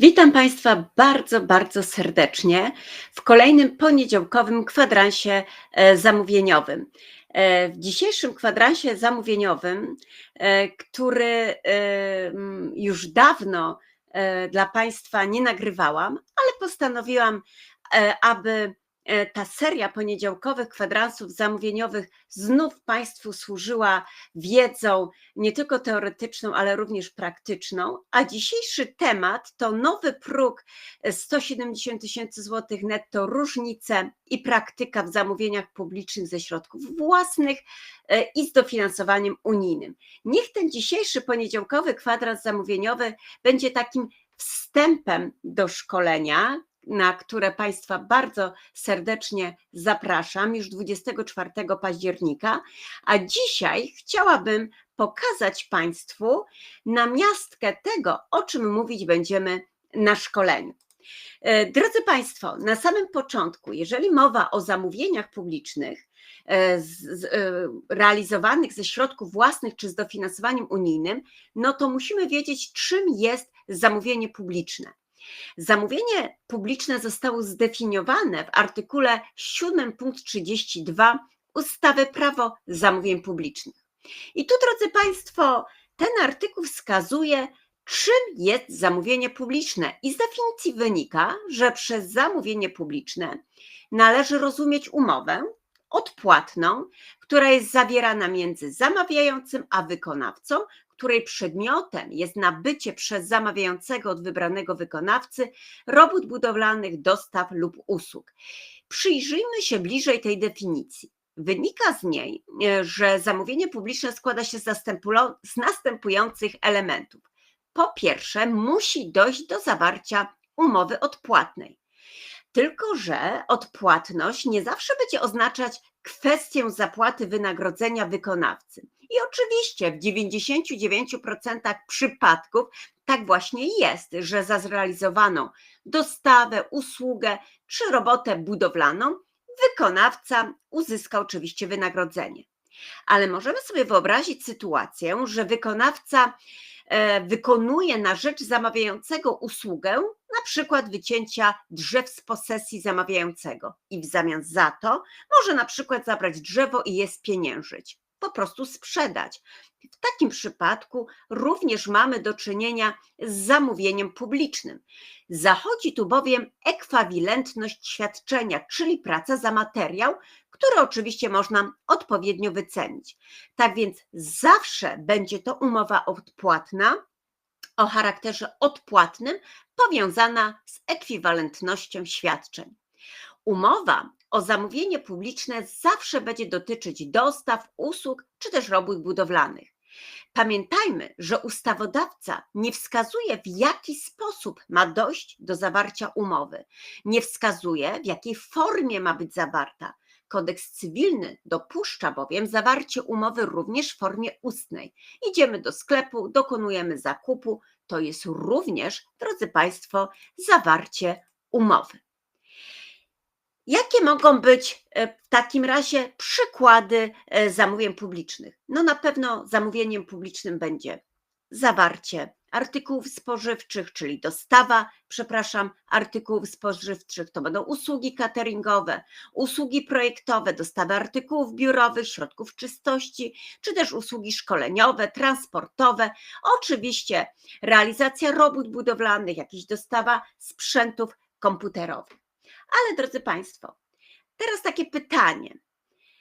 Witam Państwa bardzo, bardzo serdecznie w kolejnym poniedziałkowym kwadransie e, zamówieniowym. E, w dzisiejszym kwadransie zamówieniowym, e, który już dawno dla Państwa nie nagrywałam, ale postanowiłam, aby ta seria poniedziałkowych kwadransów zamówieniowych znów Państwu służyła wiedzą nie tylko teoretyczną, ale również praktyczną. A dzisiejszy temat to nowy próg 170 tysięcy złotych netto, różnice i praktyka w zamówieniach publicznych ze środków własnych e, i z dofinansowaniem unijnym. Niech ten dzisiejszy poniedziałkowy kwadrans zamówieniowy będzie takim wstępem do szkolenia, na które Państwa bardzo serdecznie zapraszam już 24 października. A dzisiaj chciałabym pokazać Państwu namiastkę tego, o czym mówić będziemy na szkoleniu. E, drodzy Państwo, na samym początku, jeżeli mowa o zamówieniach publicznych e, z, z, e, realizowanych ze środków własnych czy z dofinansowaniem unijnym, no to musimy wiedzieć, czym jest zamówienie publiczne. Zamówienie publiczne zostało zdefiniowane w artykule 7 punkt 32 ustawy Prawo zamówień publicznych. I tu, drodzy Państwo, ten artykuł wskazuje, czym jest zamówienie publiczne. I z definicji wynika, że przez zamówienie publiczne należy rozumieć umowę odpłatną, która jest zawierana między zamawiającym a wykonawcą, której przedmiotem jest nabycie przez zamawiającego od wybranego wykonawcy robót budowlanych, dostaw lub usług. Przyjrzyjmy się bliżej tej definicji. Wynika z niej, e, że zamówienie publiczne składa się z następujących elementów. Po pierwsze, musi dojść do zawarcia umowy odpłatnej. Tylko, że odpłatność nie zawsze będzie oznaczać kwestię zapłaty wynagrodzenia wykonawcy. I oczywiście w 99% przypadków tak właśnie jest, że za zrealizowaną dostawę, usługę czy robotę budowlaną wykonawca uzyska oczywiście wynagrodzenie. Ale możemy sobie wyobrazić sytuację, że wykonawca e, wykonuje na rzecz zamawiającego usługę, na przykład wycięcia drzew z posesji zamawiającego i w zamian za to może na przykład zabrać drzewo i je spieniężyć po prostu sprzedać. W takim przypadku również mamy do czynienia z zamówieniem publicznym. Zachodzi tu bowiem ekwawilentność świadczenia, czyli praca za materiał, który oczywiście można odpowiednio wycenić. Tak więc zawsze będzie to umowa odpłatna o charakterze odpłatnym, powiązana z ekwiwalentnością świadczeń. Umowa o zamówienie publiczne zawsze będzie dotyczyć dostaw, usług czy też robót budowlanych. Pamiętajmy, że ustawodawca nie wskazuje, w jaki sposób ma dojść do zawarcia umowy, nie wskazuje, w jakiej formie ma być zawarta. Kodeks cywilny dopuszcza bowiem zawarcie umowy również w formie ustnej. Idziemy do sklepu, dokonujemy zakupu, to jest również, drodzy Państwo, zawarcie umowy. Jakie mogą być e, w takim razie przykłady e, zamówień publicznych? No na pewno zamówieniem publicznym będzie zawarcie artykułów spożywczych, czyli dostawa, przepraszam, artykułów spożywczych, to będą usługi cateringowe, usługi projektowe, dostawa artykułów biurowych, środków czystości, czy też usługi szkoleniowe, transportowe, oczywiście realizacja robót budowlanych, jakieś dostawa sprzętów komputerowych. Ale drodzy Państwo, teraz takie pytanie,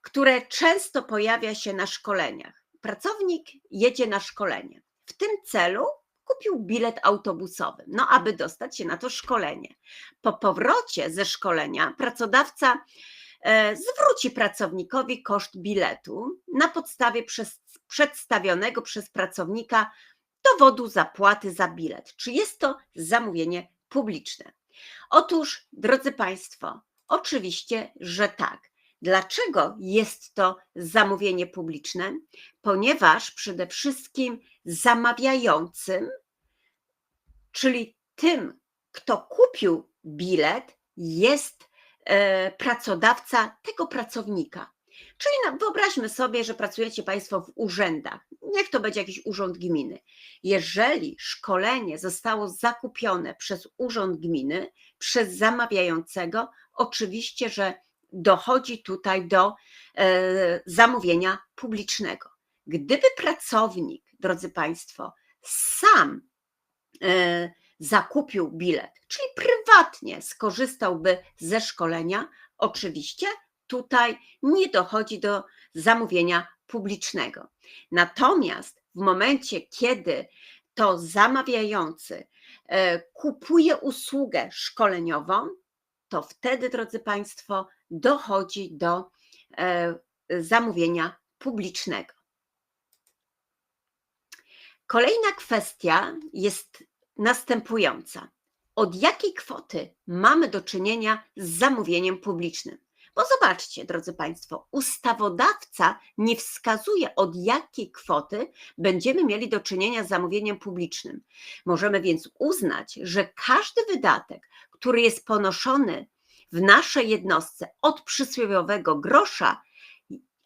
które często pojawia się na szkoleniach. Pracownik jedzie na szkolenie. W tym celu kupił bilet autobusowy, no aby dostać się na to szkolenie. Po powrocie ze szkolenia pracodawca e, zwróci pracownikowi koszt biletu na podstawie przez, przedstawionego przez pracownika dowodu zapłaty za bilet. Czy jest to zamówienie publiczne? Otóż, drodzy Państwo, oczywiście, że tak. Dlaczego jest to zamówienie publiczne? Ponieważ przede wszystkim zamawiającym, czyli tym, kto kupił bilet, jest e, pracodawca tego pracownika. Czyli wyobraźmy sobie, że pracujecie Państwo w urzędach. Niech to będzie jakiś urząd gminy. Jeżeli szkolenie zostało zakupione przez urząd gminy, przez zamawiającego, oczywiście, że dochodzi tutaj do e, zamówienia publicznego. Gdyby pracownik, drodzy Państwo, sam e, zakupił bilet, czyli prywatnie skorzystałby ze szkolenia, oczywiście tutaj nie dochodzi do zamówienia publicznego. Natomiast w momencie, kiedy to zamawiający e, kupuje usługę szkoleniową, to wtedy, drodzy Państwo, dochodzi do e, zamówienia publicznego. Kolejna kwestia jest następująca. Od jakiej kwoty mamy do czynienia z zamówieniem publicznym? Bo zobaczcie, drodzy Państwo, ustawodawca nie wskazuje, od jakiej kwoty będziemy mieli do czynienia z zamówieniem publicznym. Możemy więc uznać, że każdy wydatek, który jest ponoszony w naszej jednostce od przysłowiowego grosza,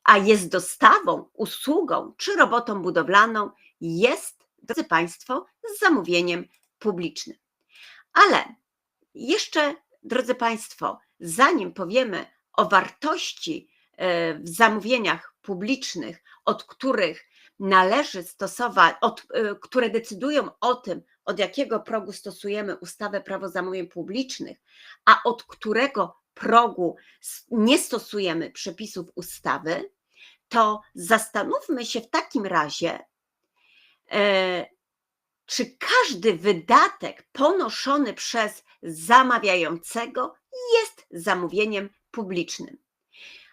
a jest dostawą, usługą czy robotą budowlaną, jest, drodzy Państwo, z zamówieniem publicznym. Ale jeszcze, drodzy Państwo, zanim powiemy o wartości e, w zamówieniach publicznych, od których należy stosować, od, e, które decydują o tym, od jakiego progu stosujemy ustawę prawo zamówień publicznych, a od którego progu nie stosujemy przepisów ustawy, to zastanówmy się w takim razie, e, czy każdy wydatek ponoszony przez zamawiającego jest zamówieniem publicznym.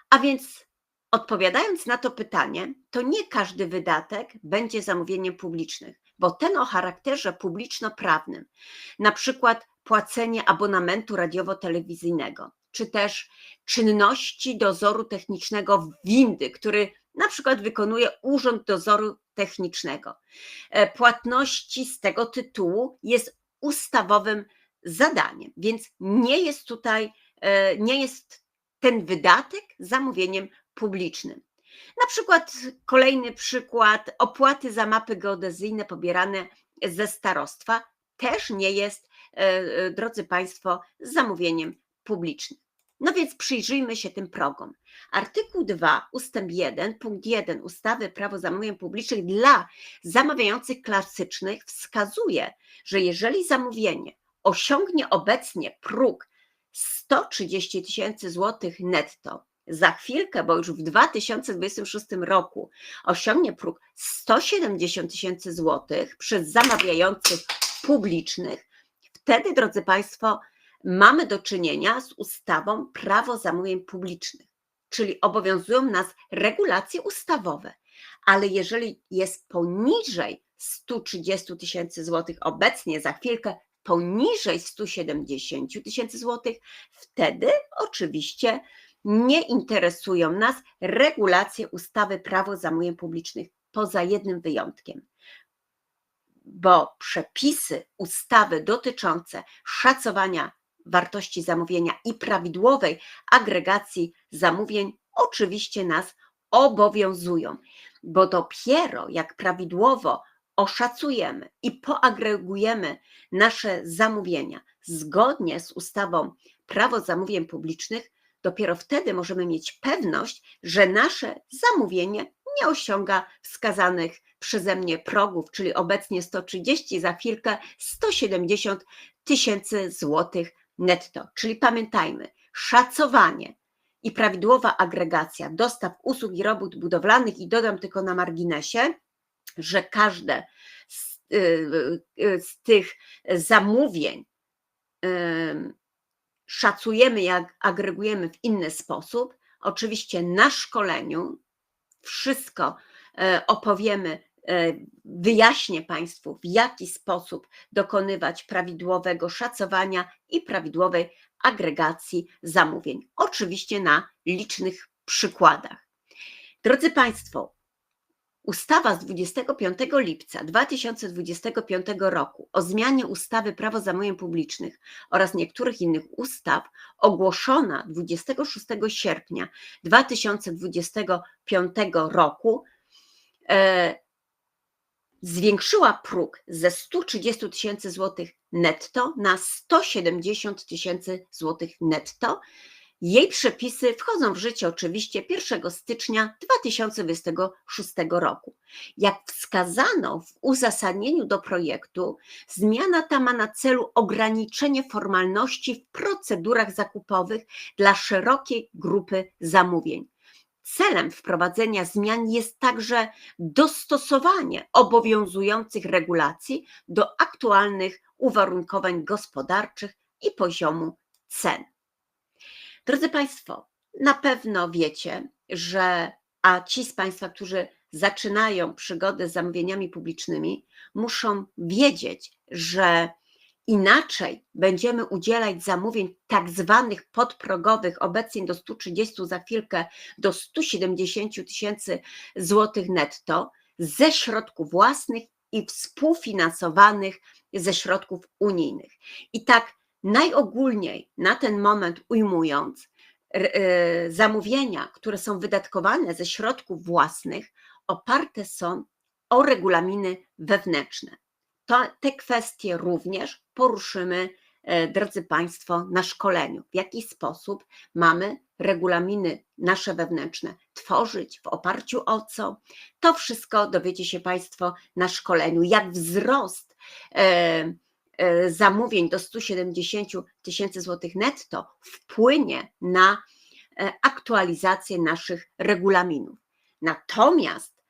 A więc odpowiadając na to pytanie, to nie każdy wydatek będzie zamówieniem publicznym, bo ten o charakterze publiczno-prawnym, na przykład płacenie abonamentu radiowo-telewizyjnego, czy też czynności dozoru technicznego windy, który na przykład wykonuje Urząd Dozoru Technicznego. E, płatności z tego tytułu jest ustawowym zadaniem, więc nie jest tutaj, e, nie jest ten wydatek zamówieniem publicznym. Na przykład kolejny przykład, opłaty za mapy geodezyjne pobierane ze starostwa też nie jest, e, drodzy Państwo, zamówieniem publicznym. No więc przyjrzyjmy się tym progom. Artykuł 2, ustęp 1, punkt 1 ustawy Prawo zamówień publicznych dla zamawiających klasycznych wskazuje, że jeżeli zamówienie osiągnie obecnie próg 130 tysięcy złotych netto, za chwilkę, bo już w 2026 roku osiągnie próg 170 tysięcy złotych przez zamawiających publicznych, wtedy, drodzy Państwo, mamy do czynienia z ustawą Prawo zamówień publicznych, czyli obowiązują nas regulacje ustawowe, ale jeżeli jest poniżej 130 tysięcy złotych obecnie, za chwilkę poniżej 170 tysięcy złotych, wtedy oczywiście nie interesują nas regulacje ustawy Prawo zamówień publicznych, poza jednym wyjątkiem. Bo przepisy ustawy dotyczące szacowania wartości zamówienia i prawidłowej agregacji zamówień oczywiście nas obowiązują, bo dopiero jak prawidłowo oszacujemy i poagregujemy nasze zamówienia zgodnie z ustawą Prawo zamówień publicznych, dopiero wtedy możemy mieć pewność, że nasze zamówienie nie osiąga wskazanych przeze mnie progów, czyli obecnie 130, za chwilkę 170 tysięcy złotych netto. Czyli pamiętajmy, szacowanie i prawidłowa agregacja dostaw usług i robót budowlanych i dodam tylko na marginesie, że każde z, y, y, z tych zamówień szacujemy i agregujemy w inny sposób. Oczywiście na szkoleniu wszystko e, opowiemy E, wyjaśnię Państwu, w jaki sposób dokonywać prawidłowego szacowania i prawidłowej agregacji zamówień. Oczywiście na licznych przykładach. Drodzy Państwo, Ustawa z 25 lipca 2025 roku o zmianie ustawy Prawo zamówień publicznych oraz niektórych innych ustaw, ogłoszona 26 sierpnia 2025 roku, e, zwiększyła próg ze 130 tysięcy złotych netto na 170 tysięcy złotych netto. Jej przepisy wchodzą w życie oczywiście 1 stycznia 2026 roku. Jak wskazano w uzasadnieniu do projektu, zmiana ta ma na celu ograniczenie formalności w procedurach zakupowych dla szerokiej grupy zamówień. Celem wprowadzenia zmian jest także dostosowanie obowiązujących regulacji do aktualnych uwarunkowań gospodarczych i poziomu cen. Drodzy Państwo, na pewno wiecie, że a ci z Państwa, którzy zaczynają przygodę z zamówieniami publicznymi, muszą wiedzieć, że inaczej będziemy udzielać zamówień tak zwanych podprogowych, obecnie do 130, za chwilkę do 170 tysięcy złotych netto, ze środków własnych i współfinansowanych ze środków unijnych. I tak najogólniej na ten moment ujmując, e, zamówienia, które są wydatkowane ze środków własnych, oparte są o regulaminy wewnętrzne. To, te kwestie również poruszymy, e, drodzy Państwo, na szkoleniu. W jaki sposób mamy regulaminy nasze wewnętrzne tworzyć, w oparciu o co. To wszystko dowiecie się Państwo na szkoleniu. Jak wzrost e, zamówień do 170 tysięcy złotych netto wpłynie na aktualizację naszych regulaminów. Natomiast,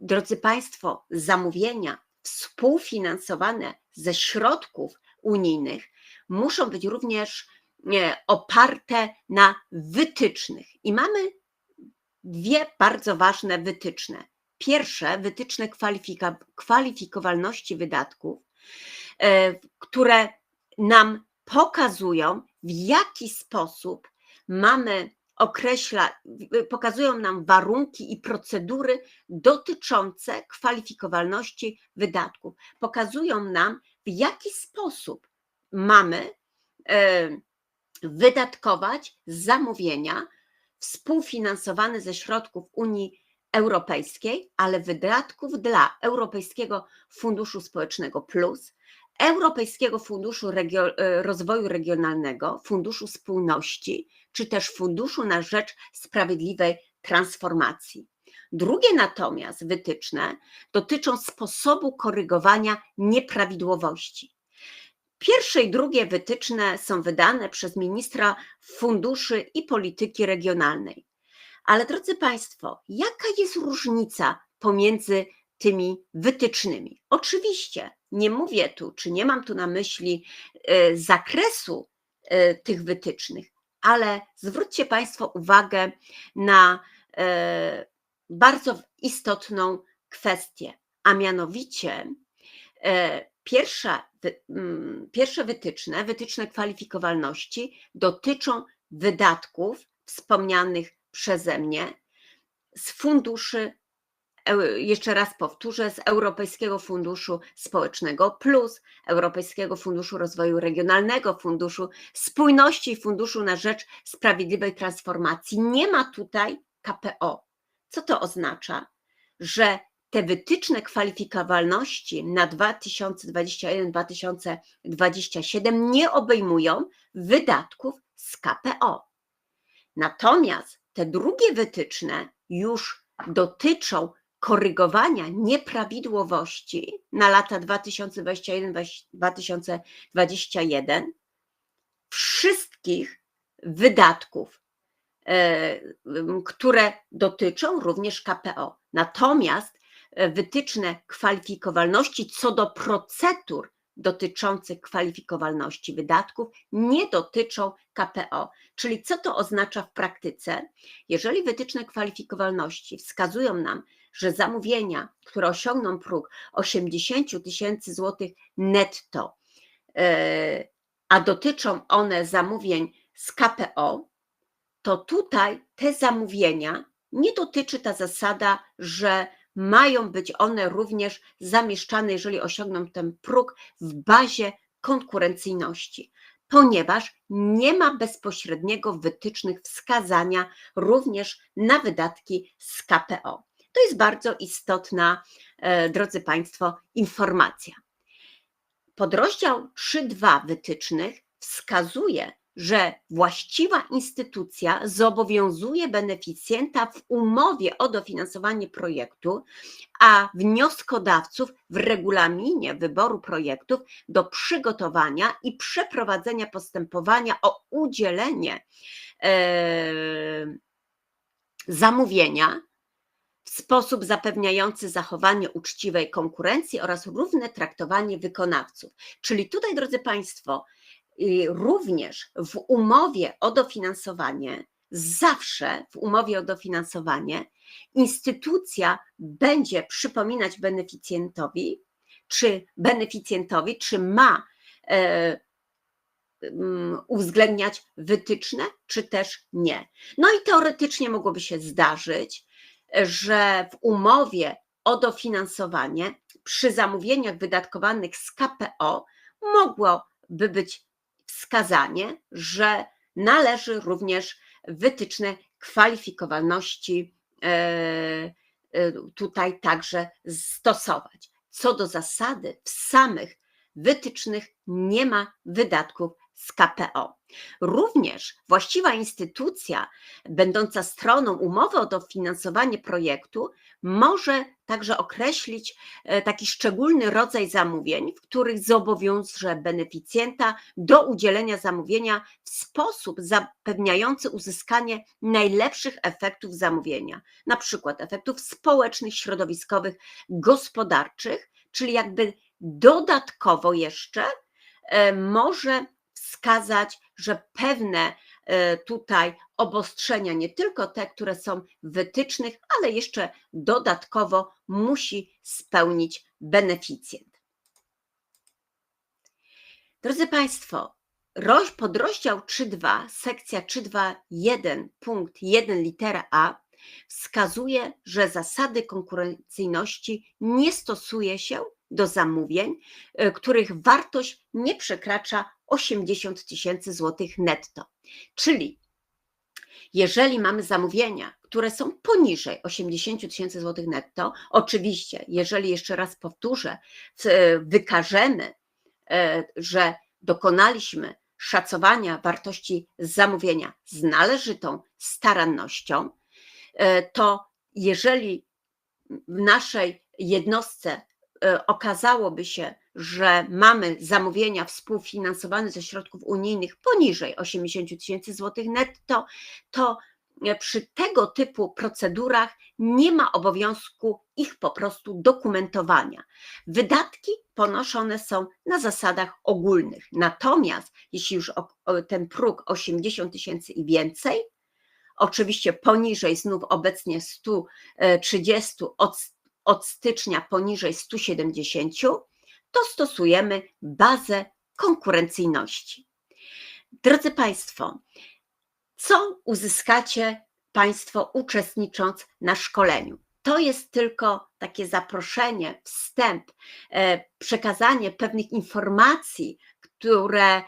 drodzy Państwo, zamówienia współfinansowane ze środków unijnych muszą być również oparte na wytycznych. I mamy dwie bardzo ważne wytyczne. Pierwsze, wytyczne kwalifika, kwalifikowalności wydatków, e, które nam pokazują, w jaki sposób mamy określa, pokazują nam warunki i procedury dotyczące kwalifikowalności wydatków. Pokazują nam, w jaki sposób mamy e, wydatkować zamówienia współfinansowane ze środków Unii Europejskiej, ale wydatków dla Europejskiego Funduszu Społecznego Plus, Europejskiego Funduszu Regio e, Rozwoju Regionalnego, Funduszu Spójności, czy też Funduszu na Rzecz Sprawiedliwej Transformacji. Drugie natomiast wytyczne dotyczą sposobu korygowania nieprawidłowości. Pierwsze i drugie wytyczne są wydane przez ministra funduszy i polityki regionalnej. Ale drodzy Państwo, jaka jest różnica pomiędzy tymi wytycznymi? Oczywiście nie mówię tu, czy nie mam tu na myśli e, zakresu e, tych wytycznych, ale zwróćcie Państwo uwagę na e, bardzo istotną kwestię, a mianowicie pierwsza, pierwsze wytyczne, wytyczne kwalifikowalności dotyczą wydatków wspomnianych przeze mnie z funduszy jeszcze raz powtórzę, z Europejskiego Funduszu Społecznego Plus, Europejskiego Funduszu Rozwoju Regionalnego, Funduszu Spójności i Funduszu na Rzecz Sprawiedliwej Transformacji. Nie ma tutaj KPO. Co to oznacza? Że te wytyczne kwalifikowalności na 2021-2027 nie obejmują wydatków z KPO. Natomiast te drugie wytyczne już dotyczą korygowania nieprawidłowości na lata 2021-2021 wszystkich wydatków, e, które dotyczą również KPO. Natomiast e, wytyczne kwalifikowalności co do procedur dotyczących kwalifikowalności wydatków nie dotyczą KPO. Czyli co to oznacza w praktyce? Jeżeli wytyczne kwalifikowalności wskazują nam, że zamówienia, które osiągną próg 80 tysięcy złotych netto, e, a dotyczą one zamówień z KPO, to tutaj te zamówienia nie dotyczy ta zasada, że mają być one również zamieszczane, jeżeli osiągną ten próg, w bazie konkurencyjności, ponieważ nie ma bezpośredniego wytycznych wskazania również na wydatki z KPO. To jest bardzo istotna, e, drodzy Państwo, informacja. Podrozdział 3.2 wytycznych wskazuje, że właściwa instytucja zobowiązuje beneficjenta w umowie o dofinansowanie projektu, a wnioskodawców w regulaminie wyboru projektów do przygotowania i przeprowadzenia postępowania o udzielenie e, zamówienia w sposób zapewniający zachowanie uczciwej konkurencji oraz równe traktowanie wykonawców. Czyli tutaj, drodzy Państwo, również w umowie o dofinansowanie, zawsze w umowie o dofinansowanie, instytucja będzie przypominać beneficjentowi, czy beneficjentowi, czy ma e, mm, uwzględniać wytyczne, czy też nie. No i teoretycznie mogłoby się zdarzyć, że w umowie o dofinansowanie przy zamówieniach wydatkowanych z KPO mogłoby być wskazanie, że należy również wytyczne kwalifikowalności e, e, tutaj także stosować. Co do zasady, w samych wytycznych nie ma wydatków z KPO. Również właściwa instytucja, będąca stroną umowy o dofinansowanie projektu, może także określić e, taki szczególny rodzaj zamówień, w których zobowiąże beneficjenta do udzielenia zamówienia w sposób zapewniający uzyskanie najlepszych efektów zamówienia, na przykład efektów społecznych, środowiskowych, gospodarczych, czyli jakby dodatkowo jeszcze e, może wskazać, że pewne e, tutaj obostrzenia, nie tylko te, które są w wytycznych, ale jeszcze dodatkowo musi spełnić beneficjent. Drodzy Państwo, podrozdział 3.2, sekcja 3.2.1, punkt 1 litera A wskazuje, że zasady konkurencyjności nie stosuje się do zamówień, e, których wartość nie przekracza 80 tysięcy złotych netto. Czyli jeżeli mamy zamówienia, które są poniżej 80 tysięcy złotych netto, oczywiście, jeżeli jeszcze raz powtórzę, wykażemy, e, że dokonaliśmy szacowania wartości zamówienia z należytą starannością, e, to jeżeli w naszej jednostce e, okazałoby się, że mamy zamówienia współfinansowane ze środków unijnych poniżej 80 tysięcy złotych netto, to przy tego typu procedurach nie ma obowiązku ich po prostu dokumentowania. Wydatki ponoszone są na zasadach ogólnych. Natomiast jeśli już ten próg 80 tysięcy i więcej, oczywiście poniżej znów obecnie 130 od, od stycznia poniżej 170, to stosujemy bazę konkurencyjności. Drodzy Państwo, co uzyskacie Państwo uczestnicząc na szkoleniu? To jest tylko takie zaproszenie, wstęp, e, przekazanie pewnych informacji, które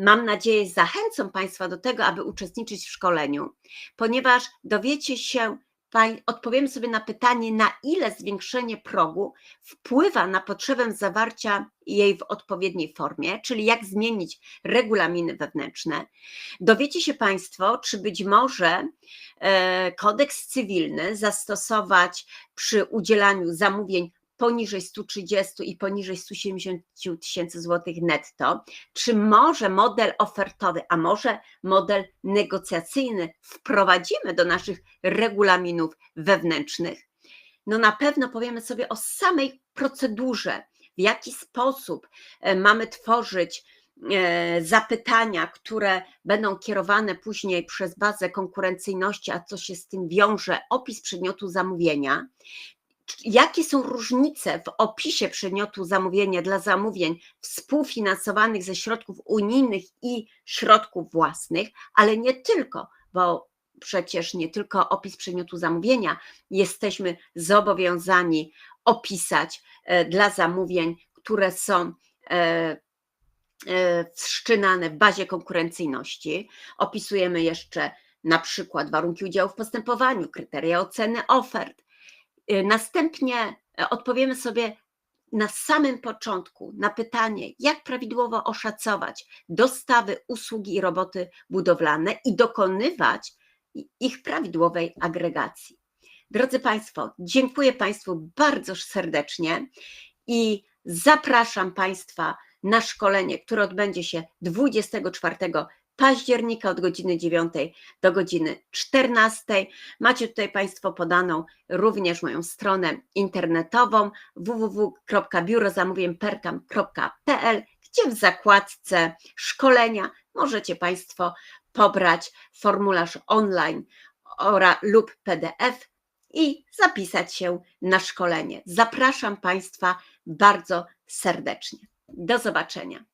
mam nadzieję zachęcą Państwa do tego, aby uczestniczyć w szkoleniu, ponieważ dowiecie się odpowiemy sobie na pytanie, na ile zwiększenie progu wpływa na potrzebę zawarcia jej w odpowiedniej formie, czyli jak zmienić regulaminy wewnętrzne. Dowiecie się Państwo, czy być może e, kodeks cywilny zastosować przy udzielaniu zamówień poniżej 130 i poniżej 170 tysięcy złotych netto, czy może model ofertowy, a może model negocjacyjny wprowadzimy do naszych regulaminów wewnętrznych? No na pewno powiemy sobie o samej procedurze, w jaki sposób e, mamy tworzyć e, zapytania, które będą kierowane później przez bazę konkurencyjności, a co się z tym wiąże, opis przedmiotu zamówienia, jakie są różnice w opisie przedmiotu zamówienia dla zamówień współfinansowanych ze środków unijnych i środków własnych, ale nie tylko, bo przecież nie tylko opis przedmiotu zamówienia, jesteśmy zobowiązani opisać e, dla zamówień, które są e, e, wszczynane w bazie konkurencyjności. Opisujemy jeszcze na przykład warunki udziału w postępowaniu, kryteria oceny ofert. E, Następnie e, odpowiemy sobie na samym początku na pytanie, jak prawidłowo oszacować dostawy, usługi i roboty budowlane i dokonywać ich prawidłowej agregacji. Drodzy Państwo, dziękuję Państwu bardzo serdecznie i zapraszam Państwa na szkolenie, które odbędzie się 24 października od godziny 9 do godziny 14. Macie tutaj Państwo podaną również moją stronę internetową www.biurozamówienperkam.pl, gdzie w zakładce szkolenia możecie Państwo pobrać formularz online ora lub PDF i zapisać się na szkolenie. Zapraszam Państwa bardzo serdecznie. Do zobaczenia.